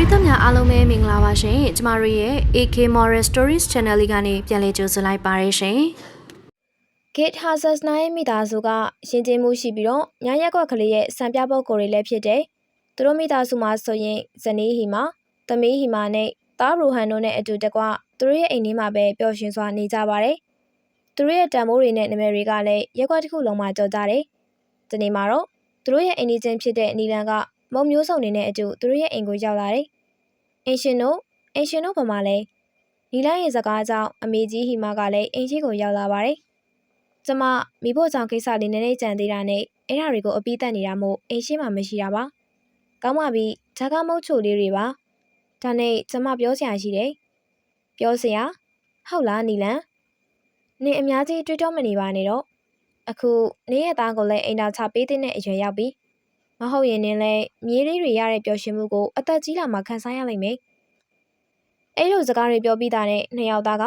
ရိသတ်များအားလုံးပဲမင်္ဂလာပါရှင်ကျမတို့ရဲ့ AK Moral Stories Channel လေးကနေပြန်လည်ကြိုဆိုလိုက်ပါရရှင် Gate Hazards နိုင်ရဲ့မိသားစုကရှင်ကျင်းမှုရှိပြီးတော့ညာရက်ကွက်ကလေးရဲ့စံပြပုတ်ကိုယ်တွေလည်းဖြစ်တယ်။သူတို့မိသားစုမှာဆိုရင်ဇနီးဟီမာ၊သမီးဟီမာနဲ့သားရူဟန်တို့နဲ့အတူတကွသူတို့ရဲ့အိမ်ထဲမှာပဲပျော်ရွှင်စွာနေကြပါတယ်။သူတို့ရဲ့တန်မိုးတွေနဲ့နာမည်တွေကလည်းရက်ကွက်တစ်ခုလုံးမှာကြော်ကြတယ်။ဒီနေ့မှာတော့သူတို့ရဲ့အိမ်ကြီးချင်းဖြစ်တဲ့နီလန်က မုံမျိုးစုံတွေနဲ့အတူသူတို့ရဲ့အိမ်ကိုရောက်လာတယ်။အင်ရှင်တို့အင်ရှင်တို့ဘာမှလဲနီလန်ရဲ့စကားကြောင့်အမေကြီးဟီမာကလည်းအိမ်ကြီးကိုရောက်လာပါတယ်။ကျမမိဖို့ကြောင့်ကိစ္စလေးနည်းနည်းကြံသေးတာနဲ့အဲ့ဒါတွေကိုအပြီးတက်နေတာမို့အိမ်ရှိမှမရှိတာပါ။ကောင်းပါပြီ။ဓာကမုတ်ချိုလေးတွေပါ။ဒါနဲ့ကျမပြောစရာရှိတယ်။ပြောစရာဟုတ်လားနီလန်။နင်အများကြီးတွေးတောမနေပါနဲ့တော့။အခုနင်ရဲ့သားကိုလည်းအိမ်တော်ချပေးတဲ့အရွယ်ရောက်ပြီ။ မဟုတ်ရင်နင်လည်းမြေးလေးတွေရတဲ့ပျော်ရွှင်မှုကိုအသက်ကြီးလာမှခံစားရလိမ့်မယ်။အဲ့လိုစကားတွေပြောပြီးတာနဲ့နှစ်ယောက်သားက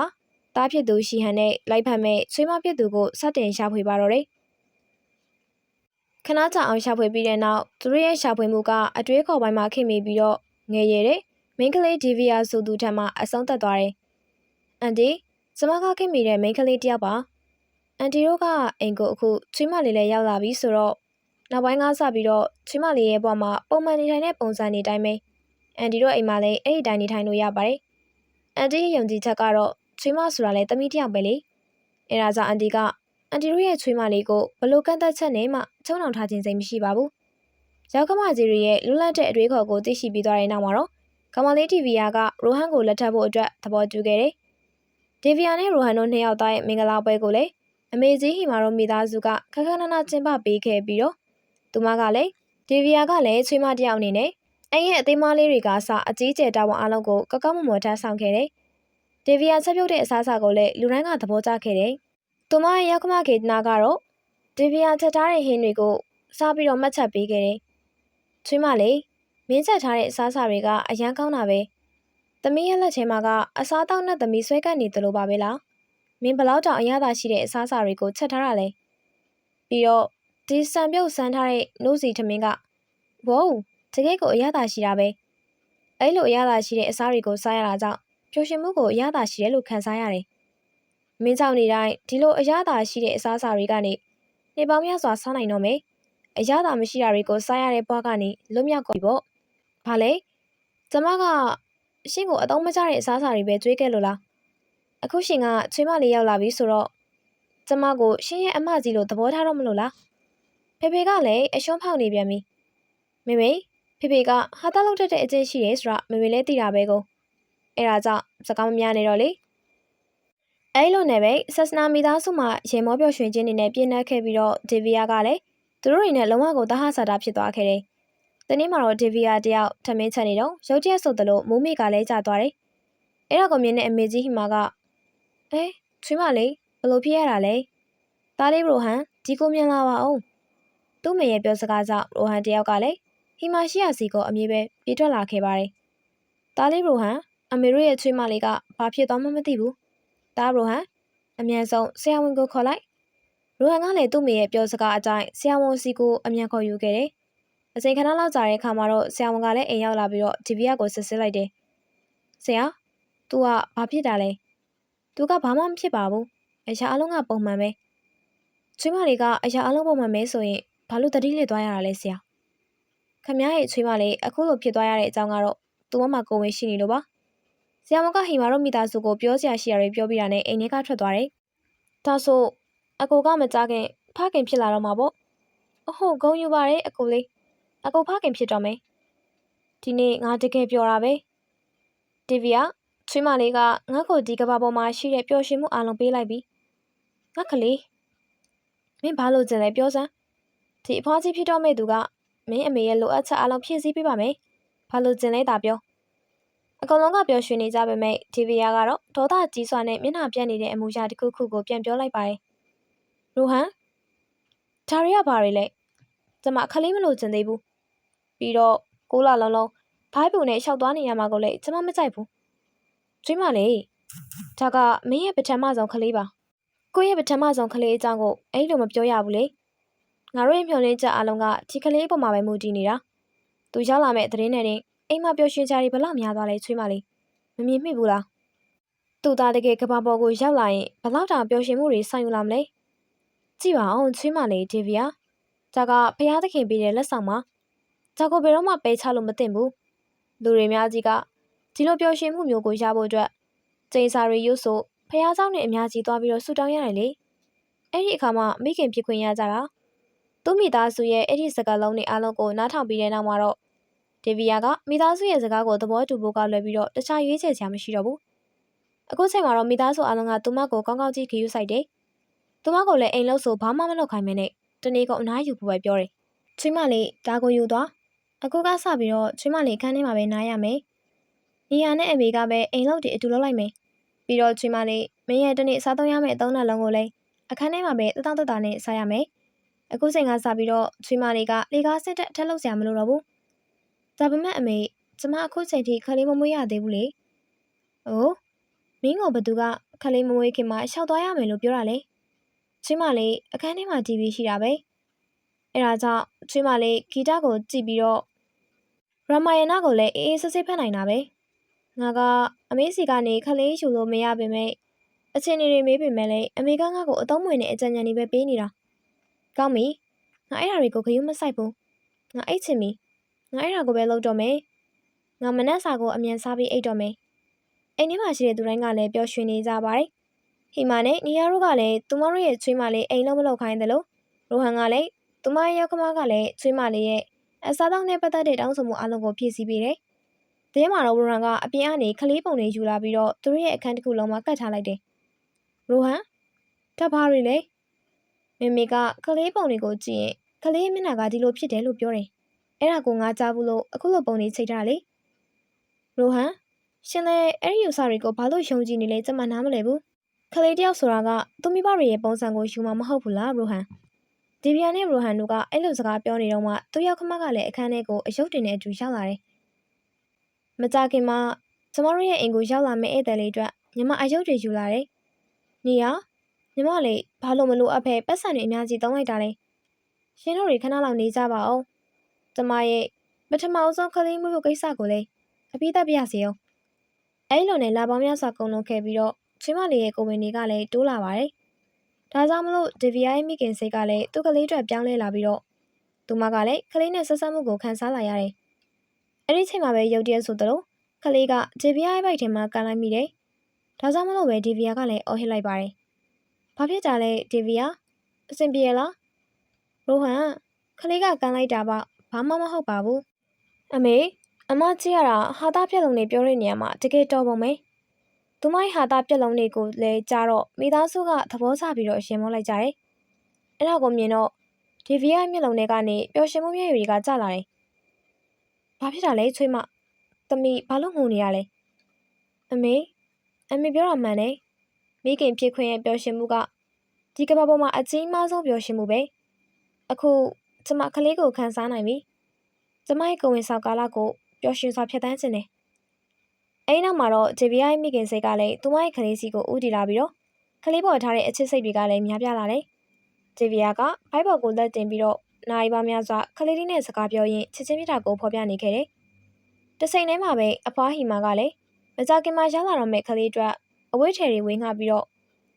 တားဖြစ်သူရှီဟန်နဲ့လိုက်ဖက်မဲ့ဆွေးမဖြစ်သူကိုစတင်ရှာဖွေပါတော့တယ်။ခဏကြာအောင်ရှာဖွေပြီးတဲ့နောက်သူတို့ရဲ့ရှာဖွေမှုကအတွေးခေါ်ပိုင်းမှာခင်မိပြီးတော့ငယ်ရည်တဲ့မိန်းကလေးဒီဗီယာဆိုသူထက်မှအဆုံးသက်သွားတယ်။အန်တီကျမကခင်မိတဲ့မိန်းကလေးတယောက်ပါ။အန်တီတို့ကအိမ်ကိုအခုချွေးမလေးလည်းရောက်လာပြီဆိုတော့ နောက်ပိုင်းကစပြီးတော့ချွေးမလေးရဲ့ဘဝမှာပုံမှန်နေထိုင်တဲ့ပုံစံနေတိုင်းပဲအန်တီတို့အိမ်မှာလည်းအဲ့ဒီတိုင်းနေထိုင်လို့ရပါတယ်။အန်တီရဲ့ယုံကြည်ချက်ကတော့ချွေးမဆိုတာလည်းတမီးတယောက်ပဲလေအဲဒါကြောင့်အန်တီကအန်တီတို့ရဲ့ချွေးမလေးကိုဘလို့ကန့်သက်ချက်နဲ့မှချုံနှောင်ထားခြင်းစိတ်မရှိပါဘူးရောက်ကမကြီးတွေရဲ့လွတ်လပ်တဲ့အတွေးခေါ်ကိုသိရှိပြီးသွားတဲ့နောက်မှာတော့ကမလေးတီဗီယာကရိုဟန်ကိုလက်ထပ်ဖို့အတွက်သဘောတူခဲ့တယ်ဒေဗီယာနဲ့ရိုဟန်တို့နှစ်ယောက်သားရဲ့မင်္ဂလာပွဲကိုလည်းအမေကြီးဟီမာတို့မိသားစုကခက်ခက်နနကျင်းပပေးခဲ့ပြီးတော့ သူမကလည်းဒေဗီယာကလည်းချွေးမတယောက်အနေနဲ့အဲ့ရဲ့အသေးမလေးတွေကစအကြီးကျယ်တာဝန်အလုံးကိုကောက်ကောက်မွန်မွန်ထမ်းဆောင်ခဲ့တယ်ဒေဗီယာချက်ပြုတ်တဲ့အစားအစာကိုလည်းလူတိုင်းကသဘောကျခဲ့တယ်။သူမရဲ့ရောက်ခမကေတနာကတော့ဒေဗီယာချက်ထားတဲ့ဟင်းတွေကိုစားပြီးတော့မှတ်ချက်ပေးခဲ့တယ်။ချွေးမလေးမင်းချက်ထားတဲ့အစားအစာတွေကအရန်ကောင်းတာပဲ။သမီးရဲ့လက်ထဲမှာကအစားတောက်နဲ့သမီးဆွဲကပ်နေသလိုပါပဲလား။မင်းဘလောက်တောင်အရသာရှိတဲ့အစားအစာတွေကိုချက်ထားတာလဲ။ပြီးတော့ ဒီစံပြုတ်စမ်းထားတဲ့နိုးစီထမင်းကဝေါတကယ်ကိုအရသာရှိတာပဲ။အဲ့လိုအရသာရှိတဲ့အစားတွေကိုစားရတာကြောင့်ပျော်ရွှင်မှုကိုအရသာရှိတယ်လို့ခံစားရတယ်။မင်းကြောင့်နေတိုင်းဒီလိုအရသာရှိတဲ့အစားအစာတွေကနေနေပေါင်းများစွာစားနိုင်တော့မယ်။အရသာမရှိတာတွေကိုစားရတဲ့ဘဝကနေလွတ်မြောက်ကုန်ပြီပေါ့။ဘာလဲ။ကျမကရှင့်ကိုအတော့မကျတဲ့အစားအစာတွေပဲကြွေးခဲ့လို့လား။အခုရှင်ကချွေးမလေးရောက်လာပြီဆိုတော့ကျမကိုရှင့်ရဲ့အမကြီးလို့သဘောထားတော့မလို့လား။ ဖေဖေကလည်းအရှုံးဖောက်နေပြန်ပြီ။မေမေဖေဖေကဟာတာလောက်တတ်တဲ့အကျင့်ရှိတယ်ဆိုတာမေမေလည်းသိတာပဲကို။အဲ့ဒါကြောင့်စကားမများနေတော့လေအဲ့လိုနဲ့ပဲဆက်စနာမိသားစုမှာရေမောပျော်ရွှင်ခြင်းတွေနဲ့ပြည့်နှက်ခဲ့ပြီးတော့ဒေဗီယာကလည်းသူတို့တွေနဲ့လုံးဝကိုတဟဆာတာဖြစ်သွားခဲ့တယ်။ဒီနေ့မှာတော့ဒေဗီယာတယောက်ထမင်းချက်နေတော့ရုတ်တရက်ဆိုသလိုမိုးမေကလည်းကြာသွားတယ်။အဲ့ဒါကိုမြင်တဲ့အမေကြီးဟီမာကအဲချွေးမလေးဘလို့ဖြစ်ရတာလဲ။သားလေးရိုဟန်ဒီကိုမြင်လာပါအောင်။ သူ့မေရဲ့ပြောစကားကြောင့်ရိုဟန်တယောက်ကလည်းဟီမာရှိယာစီကိုအမြဲပဲပြေးထွက်လာခဲ့ပါတယ်။သားလေးရိုဟန်အမေတို့ရဲ့ချွေးမလေးကဘာဖြစ်သွားမှမသိဘူး။ဒါရိုဟန်အမြန်ဆုံးဆရာဝန်ကိုခေါ်လိုက်။ရိုဟန်ကလည်းသူ့မေရဲ့ပြောစကားအတိုင်းဆရာဝန်စီကိုအမြန်ခေါ်ယူခဲ့တယ်။အချိန်ခဏလောက်ကြာတဲ့အခါမှာတော့ဆရာဝန်ကလည်းအိမ်ရောက်လာပြီးတော့ဒီဗီယာကိုစစ်ဆေးလိုက်တယ်။ဆရာ तू ကဘာဖြစ်တာလဲ။ तू ကဘာမှမဖြစ်ပါဘူး။အရာအလုံးကပုံမှန်ပဲ။ချွေးမလေးကအရာအလုံးပုံမှန်ပဲဆိုရင် ဘာလို့တတိလစ်သွားရတာလဲဆရာ။ခမရဲ့ချွေးမလေးအခုလိုဖြစ်သွားရတဲ့အကြောင်းကတော့သူမမကိုဝင်ရှိနေလို့ပါ။ဆရာမကဟီမာတို့မိသားစုကိုပြောစရာရှိတာတွေပြောပြတာနဲ့အိမ်ထဲကထွက်သွားတယ်။ဒါဆိုအကိုကမကြခင်ဖခင်ဖြစ်လာတော့မှာပေါ့။အဟုတ်ဂုံယူပါတယ်အကိုလေး။အကိုဖခင်ဖြစ်တော့မယ်။ဒီနေ့ငါတကယ်ပြောတာပဲ။တီဗီယာချွေးမလေးကငါ့ကိုဒီကဘာပေါ်မှာရှိတဲ့ပျော်ရွှင်မှုအလုံးပေးလိုက်ပြီ။ငါကလေးမင်းဘာလို့ကြင်လဲပြောစမ်း။ ဒီအဖွားကြီးဖြစ်တော့မဲ့သူကမင်းအမေရဲ့လိုအပ်ချက်အလုံးဖြည့်ဆည်းပေးပါမယ်။ဘာလို့ကြင်လဲတာပြော။အကောင်လုံးကပျော်ရွှင်နေကြပေမဲ့တီဗီယာကတော့ဒေါသကြီးစွာနဲ့မျက်နှာပြက်နေတဲ့အမူအရာတစ်ခုခုကိုပြန်ပြောလိုက်ပါတယ်။ရိုဟန်ဒါရီကဘာတွေလဲ။ကျမခလေးမလို့ကျင်သေးဘူး။ပြီးတော့ကိုလာလုံးလုံးဘိုင်းပုံနဲ့ရှောက်သွားနေရမှာကိုလည်းကျမမကြိုက်ဘူး။ကျွေးမလေးဒါကမင်းရဲ့ပထမဆုံးခလေးပါ။ကိုယ့်ရဲ့ပထမဆုံးခလေးအကြောင်းကိုအဲ့လိုမပြောရဘူးလေ။ ငါတို့ရဲ့မျှော်လင့်ချက်အလုံးကဒီခလေးပေါ်မှာပဲမူတည်နေတာ။သူရောက်လာမဲ့သတင်းနဲ့တင် အိမ်မှာပျော်ရွှင်ကြတွေဘလောက်များသွားလဲချွေးမလေးမမြင်မိဘူးလားသူသားတကယ်ကဘာပေါ်ကိုရောက်လာရင်ဘလောက်တောင်ပျော်ရွှင်မှုတွေဆောင်ယူလာမလဲကြည့်ပါအောင်ချွေးမလေးဒေဗီယာဒါကဖျားသခင်ပေးတဲ့လက်ဆောင်ပါဒါကိုဘယ်တော့မှပဲချလို့မသင့်ဘူးလူတွေများကြီးကဒီလိုပျော်ရွှင်မှုမျိုးကိုရဖို့အတွက်ကျိန်စာတွေရွတ်ဆိုဖျားเจ้าနဲ့အများကြီးသွားပြီးတော့ဆူတောင်းရတယ်လေအဲ့ဒီအခါမှာမိခင်ဖြစ်ခွင့်ရကြတာ သူ့မိသားစုရဲ့အဲ့ဒီစကားလုံးတွေအားလုံးကိုနားထောင်ပြီးတဲ့နောက်မှာတော့ဒေဗီယာကမိသားစုရဲ့စကားကိုသဘောတူဖို့ကလွယ်ပြီးတော့တခြားရွေးချယ်စရာမရှိတော့ဘူး။အခုချိန်မှာတော့မိသားစုအားလုံးကသူမကိုကောင်းကောင်းကြီးခရူးဆိုင်တယ်။သူမကိုလည်းအိမ်လို့ဆိုဘာမှမလုပ်ခိုင်းမနဲ့တနေ့ကအနားယူဖို့ပဲပြောတယ်။ချွေးမလေးဒါကိုယူသွား။အခုကစပြီးတော့ချွေးမလေးခန်းထဲမှာပဲနားရမယ်။နီယာနဲ့အမေကပဲအိမ်လို့တည်းအတူလုပ်လိုက်မယ်။ပြီးတော့ချွေးမလေးမင်းရဲ့တနေ့စားသုံးရမယ့်အသုံးနှလုံးကိုလည်းအခန်းထဲမှာပဲတတောင့်တတာနဲ့စားရမယ်။ အခုချိန်ကစပြီးတော့ချွေးမလေးကလေကားစစ်တက်ထက်လုပ်စရာမလိုတော့ဘူး။ဒါပေမဲ့အမေကျမအခုချိန်ထိခလေးမမွေးရသေးဘူးလေ။အိုးမင်းကဘသူကခလေးမမွေးခင်မှာရှောက်သွားရမယ်လို့ပြောတာလေ။ချင်းမလေးအခန်းထဲမှာ TV ရှိတာပဲ။အဲဒါကြောင့်ချင်းမလေးဂီတကိုကြည့်ပြီးတော့ရမယနာကိုလည်းအေးအေးဆေးဆေးဖတ်နိုင်တာပဲ။ငါကအမေစီကနေခလေးယူလို့မရပေမဲ့အချင်းနေတွေမေးပေမဲ့လည်းအမေကငါ့ကိုအသုံးမဝင်တဲ့အကြံဉာဏ်တွေပဲပေးနေတာ။ ကောင်းပြီ။ငါအဲ့ဓာတွေကိုခရူးမဆိုင်ဘူး။ငါအိတ်ချင်ပြီ။ငါအဲ့ဒါကိုပဲလုပ်တော့မယ်။ငါမနှက်စာကိုအမြန်စားပြီးအိတ်တော့မယ်။အိမ်ထဲမှာရှိတဲ့သူတိုင်းကလည်းပျော်ရွှင်နေကြပါတယ်။ဟီမာနဲ့နီယာတို့ကလည်းသူမတို့ရဲ့ချွေးမလေးအိမ်လုံးမလုပ်ခိုင်းတယ်လို့ရိုဟန်ကလည်းသူမရဲ့ရောက်ခမကလည်းချွေးမလေးရဲ့အစားတောင်းနဲ့ပတ်သက်တဲ့တောင်းဆိုမှုအလုံးကိုဖြည့်ဆည်းပေးတယ်။တဲမှာတော့ရိုဟန်ကအပြင်ကနေခလေးပုံတွေယူလာပြီးတော့သူတို့ရဲ့အခန်းတစ်ခုလုံးမှာကတ်ထားလိုက်တယ်။ရိုဟန်တဘာရီလေ မေမေကခလေးပုံတွေကိုကြည့်ရင်ခလေးမျက်နှာကဒီလိုဖြစ်တယ်လို့ပြောတယ်။အဲ့ဒါကိုငါကြားဘူးလို့အခုလိုပုံနေချိတ်ထားလေရိုဟန်ရှင်လည်းအဲ့ဒီယူဆတွေကိုဘာလို့ယုံကြည်နေလဲကျမနားမလဲဘူးခလေးတယောက်ဆိုတာကသူမိဘတွေရဲ့ပုံစံကိုယူမှာမဟုတ်ဘူးလားရိုဟန်ဒီဗီယာနဲ့ရိုဟန်တို့ကအဲ့လိုစကားပြောနေတော့မှသူရောက်ခမကလည်းအခန်းထဲကိုအယုတ်တင်တဲ့အတူရောက်လာတယ်မကြခင်မှာကျမတို့ရဲ့အိမ်ကိုရောက်လာမယ့်ဧည့်သည်လေးအတွက်ညီမအယုတ်တွေယူလာတယ်နေရ ညီမလေးဘာလို့မလို့အဖေပတ်စံတွေအများကြီးတောင်းလိုက်တာလဲရှင်တို့တွေခဏလောက်နေကြပါအောင်ကျမရဲ့ပထမအဆုံးခလေးမွေးဖို့ကိစ္စကိုလည်းအပိသက်ပြရစီအောင်အဲ့လိုနဲ့လာပေါင်းများစွာကုန်လုံးခဲ့ပြီးတော့ချင်းမလေးရဲ့ကိုဝင်တွေကလည်းတိုးလာပါတယ်။ဒါကြောင့်မလို့ဒီဗီယာရဲ့မိခင်စိတ်ကလည်းသူ့ကလေးအတွက်ပြောင်းလဲလာပြီးတော့သူမကလည်းခလေးနဲ့ဆက်ဆက်မှုကိုခံစားလာရတယ်။အဲ့ဒီချိန်မှာပဲရုတ်တရက်ဆိုသလိုခလေးကဒီဗီယာရဲ့ဘိုက်ထဲမှာကန်လိုက်မိတယ်။ဒါကြောင့်မလို့ပဲဒီဗီယာကလည်းအော်ဟစ်လိုက်ပါတယ်။ ဘာဖြစ်ကြလဲဒီဗီယာအဆင်ပြေလားရိုဟန်ခလေးကကန်လိုက်တာပါဘာမှမဟုတ်ပါဘူးအမေအမကြည့်ရတာဟာသားပြက်လုံးတွေပြောတဲ့နေရာမှာတကယ်တော်ပုံပဲသူမရဲ့ဟာသားပြက်လုံးတွေကိုလည်းကြားတော့မိသားစုကသဘောကျပြီးတော့ရှင်မောလိုက်ကြတယ်အဲ့ဒါကိုမြင်တော့ဒီဗီယာမျက်လုံးတွေကနေပျော်ရွှင်မှုမျက်ရည်တွေကကျလာတယ်ဘာဖြစ်တာလဲချွေးမသမီးဘာလို့ငိုနေရလဲအမေအမေပြောတာမှန်တယ် မိခင်ဖြစ်ခွင့်ရဲ့ပျော်ရွှင်မှုကဒီကမ္ဘာပေါ်မှာအကြီးမားဆုံးပျော်ရွှင်မှုပဲအခုကျမကလေးကိုခန်းစားနိုင်ပြီ။ကျမရဲ့ကိုယ်ဝင်ဆောင်ကာလကိုပျော်ရွှင်စွာဖြတ်သန်းခြင်းတယ်။အဲဒီနောက်မှာတော့ဂျေဗီယာရဲ့မိခင်စိတ်ကလည်းသူမရဲ့ကလေးစီကိုဦးတည်လာပြီးတော့ကလေးပေါ်ထားတဲ့အချစ်စိတ်တွေကလည်းများပြားလာတယ်။ဂျေဗီယာကဘိုက်ပေါ်ကိုလက်တင်ပြီးတော့နိုင်ပါများစွာကလေးလေးနဲ့စကားပြောရင်းချစ်ချင်းမြတ်တာကိုဖော်ပြနေခဲ့တယ်။တချိန်တည်းမှာပဲအဖွားဟီမာကလည်းမကြခင်မှာရောက်လာတော့မဲ့ကလေးအတွက် အဝိထည်တွေဝေငှပြီးတော့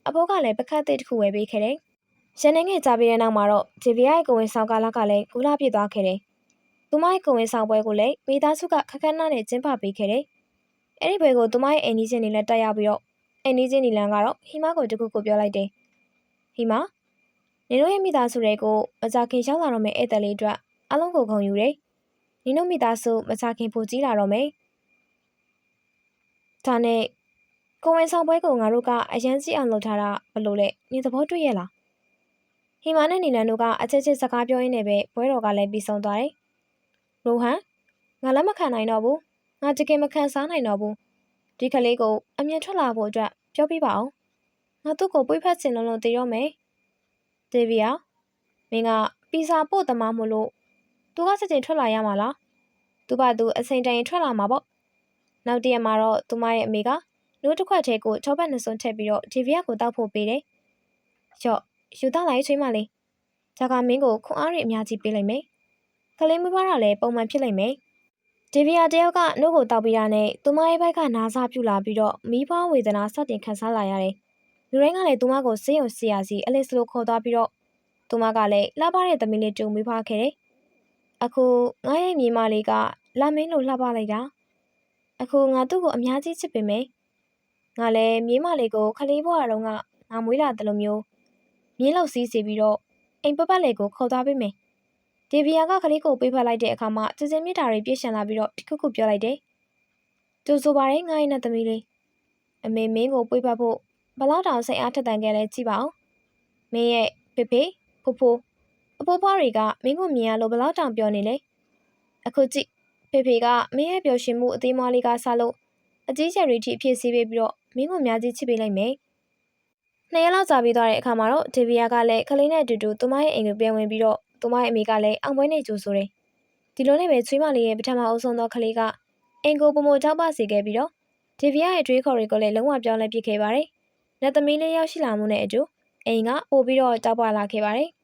အဖိုးကလည်းပကတ်သိတစ်ခုဝယ်ပေးခဲ့တယ်။ရန်နေငယ်ကြပြီးတဲ့နောက်မှာတော့ဂျေဗီယာရဲ့ကိုဝင်ဆောင်ကာလကလည်းကူလာပြစ်သွားခဲ့တယ်။သူမရဲ့ကိုဝင်ဆောင်ပွဲကိုလည်းမိသားစုကခက်ခက်နားနဲ့ကျင်းပပေးခဲ့တယ်။အဲ့ဒီပွဲကိုသူမရဲ့အိမ်ကြီးချင်းတွေလည်းတက်ရောက်ပြီးတော့အိမ်ကြီးချင်းဒီလန်ကတော့ဟီမာကိုတခုခုပြောလိုက်တယ်။ဟီမာနင်တို့ရဲ့မိသားစုတွေကိုမကြခင်ရောက်လာတော့မယ့်ဧည့်သည်လေးအတွက်အလုံးကိုဂုဏ်ယူတယ်။နင်တို့မိသားစုမကြခင်ပိုကြီးလာတော့မယ်။ဒါနဲ့ ကိုဝင်ဆောင်ပွဲကိုငါတို့ကအရန်ကြီးအောင်လုပ်ထားတာဘလို့လဲနင်သဘောတွေ့ရဲ့လား။ဟီမာနဲ့နီလန်တို့ကအချစ်ချစ်စကားပြောရင်းနဲ့ပဲပွဲတော်ကလည်းပြီးဆုံးသွားတယ်။ရိုဟန်ငါလက်မခံနိုင်တော့ဘူး။ငါတကယ်မခံစားနိုင်တော့ဘူး။ဒီကလေးကိုအမြင်ထွက်လာဖို့အတွက်ပြောပြပါအောင်။ငါသူ့ကိုပွေးဖက်ချင်လုံးလုံးတည်တော့မယ်။ဒေဗီယာမင်းကပီဇာပို့သမားမို့လို့သူကစကြင်ထွက်လာရမှာလား။သူ့ဘာသူအစိန်တိုင်ထွက်လာမှာပေါ့။နောက်တရက်မှာတော့သူမရဲ့အမေက နိုးတစ်ခွက်ထဲကိုချောပတ်နှစွန်းထည့်ပြီးတော့ဒေဗီယာကိုတောက်ဖို့ပေးတယ်။ရော့ယူသားလိုက်ချွေးမလေး။ဒါကမင်းကိုခွန်အားရအများကြီးပေးလိုက်မယ်။ကလေးမွေးဖွားတာလည်းပုံမှန်ဖြစ်လိမ့်မယ်။ဒေဗီယာတယောက်ကနှုတ်ကိုတောက်ပြီးတာနဲ့သူမရဲ့ဘက်ကနာစာပြူလာပြီးတော့မိဘဝေဒနာစတင်ခံစားလာရတယ်။လူတိုင်းကလည်းသူမကိုစေးရုံစီရစီအလစ်စလိုခေါ်သွားပြီးတော့သူမကလည်းလှပတဲ့သမီးလေးကြုံမိဖခဲ့တယ်။အခုငါရဲ့မြေမလေးကလာမင်းလို့လှပလိုက်တာ။အခုငါသူ့ကိုအများကြီးချစ်ပေမယ်။ ငါလည်းမြေမလေးကိုခလေးဘွားတုန်းကငါမွေးလာတယ်လို့မျိုးမြင်းလောက်စီးစီပြီးတော့အိမ်ပပတ်လေးကိုခေါ်သွားပေးမယ်။ဒေဗီယာကခလေးကိုပေးဖက်လိုက်တဲ့အခါမှာစစင်မြစ်တာတွေပြည့်ရှံလာပြီးတော့တခုခုပြောလိုက်တယ်။ကျိုးဆိုပါရင်ငါ့ရဲ့နဲ့သမီးလေးအမေမင်းကိုပေးဖက်ဖို့ဘလောက်တောင်စိတ်အားထက်သန်ခဲ့လဲကြည့်ပါဦး။မင်းရဲ့ဖေဖေဖိုးဖိုးအဖိုးဖွားတွေကမင်းကိုမြင်ရလို့ဘလောက်တောင်ပြောနေလဲ။အခုကြည့်ဖေဖေကမင်းရဲ့ပျော်ရွှင်မှုအသေးမွားလေးကဆလို့ အကြီးကျယ်ရီထိအဖြစ်စီးပေးပြီးတော့မင်းကိုအများကြီးချစ်ပေးလိုက်မယ်။နှစ်ရက်လောက်ကြာပြီးသွားတဲ့အခါမှာတော့ဒေဗီယာကလည်းခလေးနဲ့အတူတူသူမရဲ့အိမ်ကိုပြန်ဝင်ပြီးတော့သူမရဲ့အမေကလည်းအောင်ပွဲနေကြိုဆိုတယ်။ဒီလိုနဲ့ပဲချွေးမလေးရဲ့ပထမအုပ်ဆုံးသောကလေးကအင်ကိုပုံမတောက်ပစေခဲ့ပြီးတော့ဒေဗီယာရဲ့တွေးခေါ်တွေကိုလည်းလုံးဝပြောင်းလဲပစ်ခဲ့ပါတယ်။လက်သမီးလေးရောက်ရှိလာမှုနဲ့အတူအိမ်ကပို့ပြီးတော့တောက်ပလာခဲ့ပါတယ်။